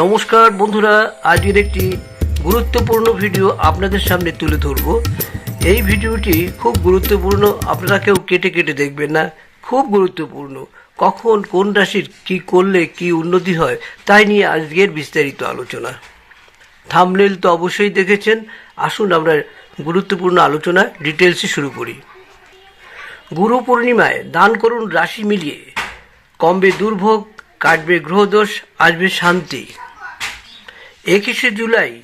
নমস্কার বন্ধুরা আজকের একটি গুরুত্বপূর্ণ ভিডিও আপনাদের সামনে তুলে ধরব। এই ভিডিওটি খুব গুরুত্বপূর্ণ, আপনারা কেউ কেটে কেটে দেখবেন না, খুব গুরুত্বপূর্ণ। কখন কোন রাশির কি করলে কি উন্নতি হয়, তাই নিয়ে আজকের বিস্তারিত আলোচনা। থামনেল তো অবশ্যই দেখেছেন, আসুন আমরা গুরুত্বপূর্ণ আলোচনা ডিটেলসে শুরু করি। গুরু পূর্ণিমায় দান করুন রাশি মিলিয়ে। কমবে দুর্ভোগ, কাটবে গ্রহদোষ, আসবে শান্তি। একুশে জুলাই,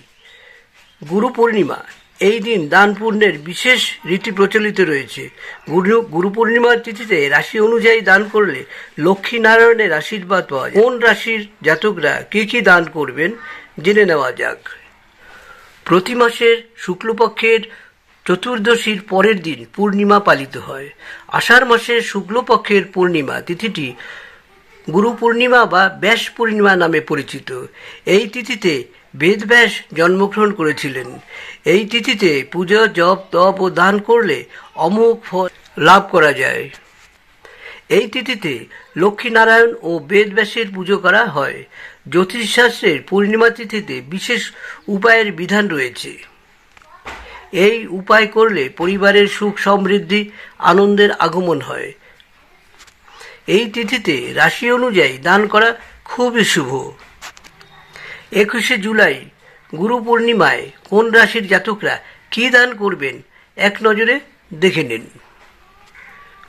গুরু পূর্ণিমা। এই দিন দান পুণ্যের বিশেষ রীতি প্রচলিত রয়েছে। গুরু গুরু পূর্ণিমার তিথিতে রাশি অনুযায়ী দান করলে লক্ষ্মী নারায়ণের আশীর্বাদ পাওয়া যায়। কোন রাশির জাতকরা কী কী দান করবেন, জেনে নেওয়া যাক। প্রতি মাসের শুক্লপক্ষের চতুর্দশীর পরের দিন পূর্ণিমা পালিত হয়। আষাঢ় মাসের শুক্লপক্ষের পূর্ণিমা তিথিটি গুরু পূর্ণিমা বা ব্যাস পূর্ণিমা নামে পরিচিত। এই তিথিতে বেদব্যাস জন্মগ্রহণ করেছিলেন। এই তিথিতে পূজা, জপ, তপ ও দান করলে অমোঘ ফল লাভ করা যায়। এই তিথিতে লক্ষ্মীনারায়ণ ও বেদব্যাসের পুজো করা হয়। জ্যোতিষশাস্ত্রের পূর্ণিমা তিথিতে বিশেষ উপায়ের বিধান রয়েছে। এই উপায় করলে পরিবারের সুখ সমৃদ্ধি, আনন্দের আগমন হয়। এই তিথিতে রাশি অনুযায়ী দান করা খুবই শুভ। একুশে জুলাই, গুরু পূর্ণিমায় কোন রাশির জাতকরা কী দান করবেন, এক নজরে দেখে নিন।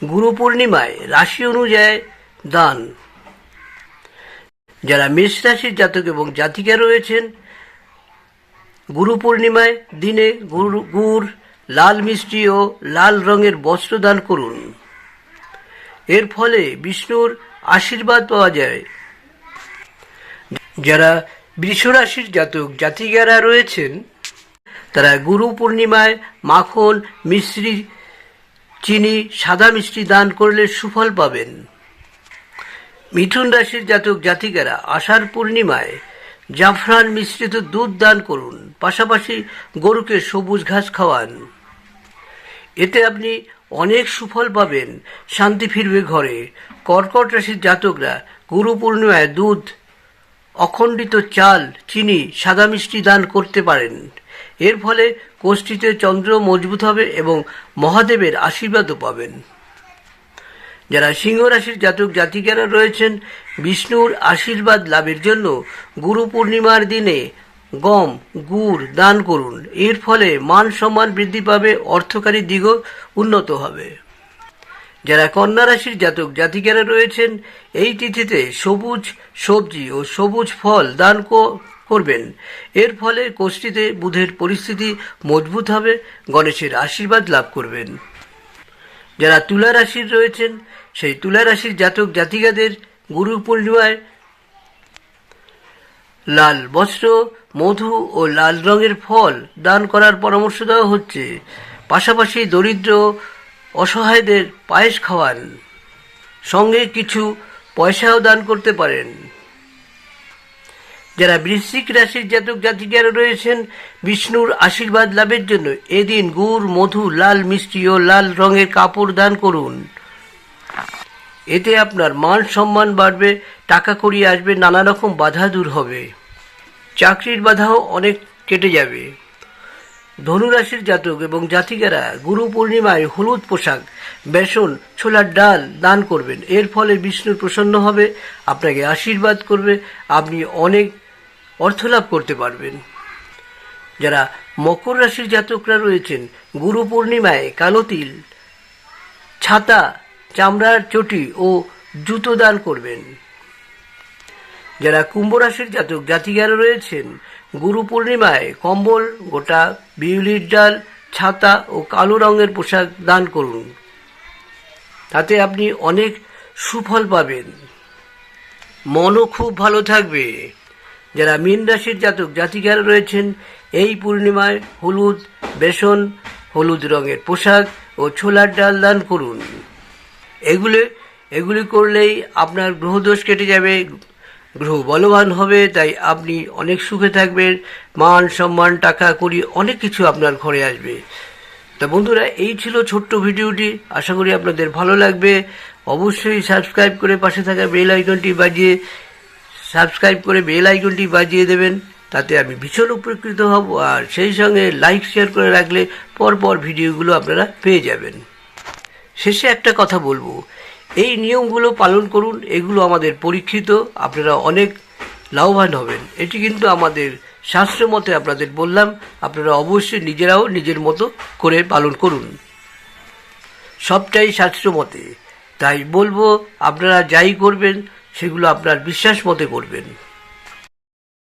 গুরু পূর্ণিমায় রাশি অনুযায়ী দান। যারা মেষ রাশির জাতক এবং জাতিকা রয়েছেন গুরু পূর্ণিমায় দিনে গুড় গুড়, লাল মিষ্টি ও লাল রঙের বস্ত্র দান করুন। এর ফলে বিষ্ণুর আশীর্বাদ পাওয়া যায়। যারা বৃষরাশির জাতক, জাতিকারা রয়েছেন, তারা গুরু পূর্ণিমায় মাখন, মিশ্রি চিনি সাদা মিষ্টি দান করলে সুফল পাবেন। মিথুন রাশির জাতক জাতিকারা আষাঢ় পূর্ণিমায় জাফরান মিশ্রিত দুধ দান করুন, পাশাপাশি গরুকে সবুজ ঘাস খাওয়ান। এতে আপনি অনেক সুফল পাবেন, শান্তি ফিরবে ঘরে। কর্কট রাশির জাতকরা গুরু পূর্ণিমায় দুধ অখণ্ডিত চাল, চিনি, সাদা মিষ্টি দান করতে পারেন। এর ফলে কোষ্ঠীতে চন্দ্র মজবুত হবে এবং মহাদেবের আশীর্বাদও পাবেন। যারা সিংহ রাশির জাতক জাতিকারা রয়েছেন, বিষ্ণুর আশীর্বাদ লাভের জন্য গুরু পূর্ণিমার দিনে গম, গুড় দান করুন। এর ফলে মান সম্মান বৃদ্ধি পাবে, অর্থকারী দিকও উন্নত হবে। যারা কন্যা রাশির জাতক জাতিকারা রয়েছেন, এই তিথিতে সবুজ সবজি ও সবুজ ফল দান করবেন। এর ফলে কোষ্ঠীতে বুধের পরিস্থিতি মজবুত হবে, গণেশের আশীর্বাদ লাভ করবেন। যারা তুলা রাশির রয়েছেন, সেই তুলা রাশির জাতক জাতিকাদের গুরু পূর্ণিমায় লাল বস্ত্র, মধু ও লাল রঙের ফল দান করার পরামর্শ দেওয়া হচ্ছে। পাশাপাশি দরিদ্র অসহায়দের পায়েস খাওয়ান। সঙ্গে কিছু পয়সাও দান করতে পারেন। যারা বৃশ্চিক রাশির জাতক জাতিকারা রয়েছেন, বিষ্ণুর আশীর্বাদ লাভের জন্য এদিন গুড়, মধু, লাল মিষ্টি ও লাল রঙের কাপড় দান করুন। এতে আপনার মান সম্মান বাড়বে, টাকা কড়ি আসবে, নানা রকম বাধা দূর হবে। চাকরির বাধাও অনেক কেটে যাবে। ধনুরাশির জাতক এবং জাতিকারা গুরু পূর্ণিমায় হলুদ পোশাক, বেসন, ছোলার ডাল দান করবেন। এর ফলে বিষ্ণু প্রসন্ন হবে, আপনাকে আশীর্বাদ করবে, আপনি অনেক অর্থ লাভ করতে পারবেন। যারা মকর রাশির জাতকরা রয়েছেন, গুরু পূর্ণিমায় কালো তিল, ছাতা, চামড়ার চটি ও জুতো দান করবেন। যারা কুম্ভ রাশির জাতক, জাতিকারা রয়েছেন গুরু পূর্ণিমায় কম্বল, গোটা বিউলির ডাল, ছাতা ও কালো রঙের পোশাক দান করুন। তাতে আপনি অনেক সুফল পাবেন। মনও খুব ভালো থাকবে। যারা মীন রাশির জাতক, জাতিকারা রয়েছেন, এই পূর্ণিমায় হলুদ, বেসন, হলুদ রঙের পোশাক ও ছোলার ডাল দান করুন। এগুলো, এগুলি করলেই আপনার গ্রহদোষ কেটে যাবে। গ্রহ বলবান হবে, তাই আপনি অনেক সুখে থাকবেন। মান, সম্মান, টাকা করি অনেক কিছু আপনার ঘরে আসবে। তা বন্ধুরা, এই ছিল ছোট্ট ভিডিওটি। আশা করি আপনাদের ভালো লাগবে। অবশ্যই সাবস্ক্রাইব করে পাশে থাকা বেল আইকনটি বাজিয়ে, সাবস্ক্রাইব করে বেল আইকনটি বাজিয়ে দেবেন। তাতে আমি ভীষণ উপকৃত হব। আর সেই সঙ্গে লাইক, শেয়ার করে রাখলে পরপর ভিডিওগুলো আপনারা পেয়ে যাবেন। শেষে একটা কথা বলব। এই নিয়মগুলো পালন করুন, এগুলো আমাদের পরীক্ষিত, আপনারা অনেক লাভবান হবেন। এটি কিন্তু আমাদের শাস্ত্র মতে আপনাদের বললাম, আপনারা অবশ্যই নিজেরাও নিজের মতো করে পালন করুন। সবটাই শাস্ত্র মতে। তাই বলব, আপনারা যাই করবেন, সেগুলো আপনার বিশ্বাস মতে করবেন।